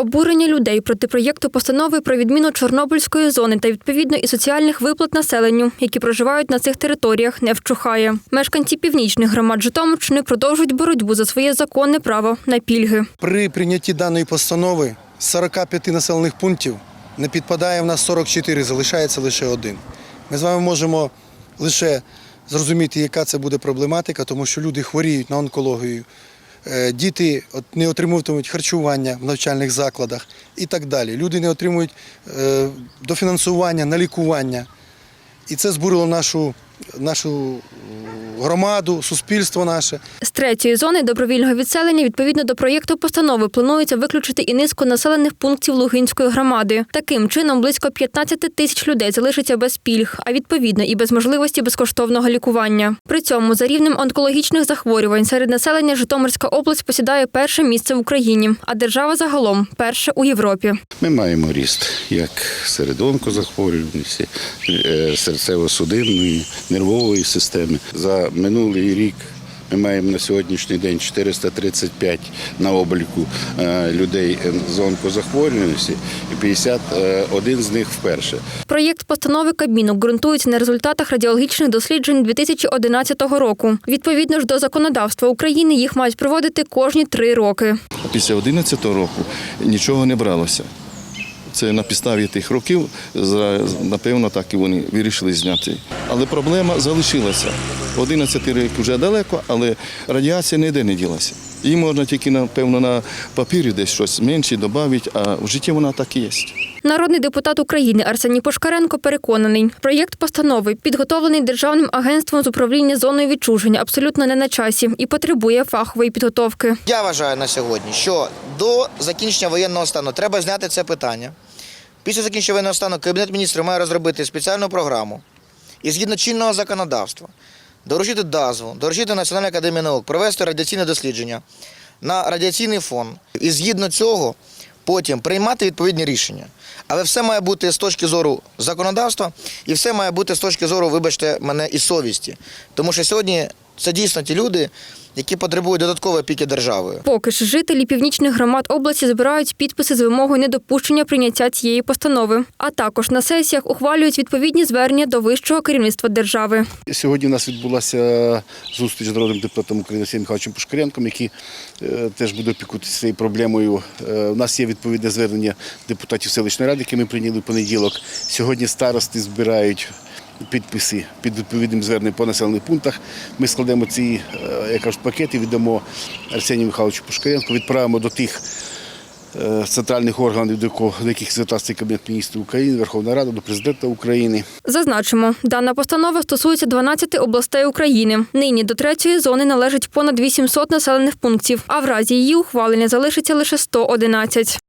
Обурення людей проти проєкту постанови про відміну Чорнобильської зони та відповідно і соціальних виплат населенню, які проживають на цих територіях, не вщухає. Мешканці північних громад Житомирщини продовжують боротьбу за своє законне право на пільги. При прийнятті даної постанови з 45 населених пунктів не підпадає в нас 44, залишається лише один. Ми з вами можемо лише зрозуміти, яка це буде проблематика, тому що люди хворіють на онкологію, діти не отримуватимуть харчування в навчальних закладах і так далі. Люди не отримують е, дофінансування на лікування. І це збурило нашу, нашу е, громаду, суспільство наше. З третьої зони добровільного відселення відповідно до проєкту постанови планується виключити і низку населених пунктів Лугинської громади. Таким чином близько 15 тисяч людей залишиться без пільг, а відповідно і без можливості безкоштовного лікування. При цьому за рівнем онкологічних захворювань серед населення Житомирська область посідає перше місце в Україні, а держава загалом перше у Європі. Ми маємо ріст як серед онкозахворюваності, е, серцево-судинної, нервової системи. За минулий рік ми маємо на сьогоднішній день 435 на обліку е, людей з онкозахворюваності і 51 з них вперше. Проєкт постанови Кабміну ґрунтується на результатах радіологічних досліджень 2011 року. Відповідно ж до законодавства України їх мають проводити кожні три роки. Після 11 року нічого не бралося. Це на підставі тих років, за- напевно, так і вони вирішили зняти. Але проблема залишилася. 11 рік вже далеко, але радіація ніде не ділася. Її можна тільки, напевно, на папірі десь щось менше додати, а в житті вона так і є. Народний депутат України Арсеній Пушкаренко переконаний, проєкт постанови підготовлений Державним агентством з управління зоною відчуження абсолютно не на часі і потребує фахової підготовки. Я вважаю на сьогодні, що до закінчення воєнного стану треба зняти це питання. Після закінчення воєнного стану Кабінет міністрів має розробити спеціальну програму і згідно чинного законодавства доручити ДАЗВу, доручити Національній академії наук, провести радіаційне дослідження на радіаційний фон. І згідно цього потім приймати відповідні рішення. Але все має бути з точки зору законодавства і все має бути з точки зору, вибачте мене, і совісті. Тому що сьогодні це дійсно ті люди, які потребують додаткової опіки державою. Поки ж жителі північних громад області збирають підписи з вимогою недопущення прийняття цієї постанови, а також на сесіях ухвалюють відповідні звернення до вищого керівництва держави. Сьогодні у нас відбулася зустріч з народним депутатом України Олексієм Михайловичем Пушкаренком, який е, теж буде опікуватися цією проблемою. Е, У нас є відповідне звернення депутатів селищної ради, яке ми прийняли в понеділок. Сьогодні старости збирають підписи під відповідним зверненням по населених пунктах. Ми складемо ці е, як пакети, віддамо Арсенію Михайловичу Пушкаренку, відправимо до тих. е, Центральних органів, до яких звертався Кабінет міністрів України, Верховна Рада, до президента України. Зазначимо, дана постанова стосується 12 областей України. Нині до третьої зони належить понад 800 населених пунктів, а в разі її ухвалення залишиться лише 111.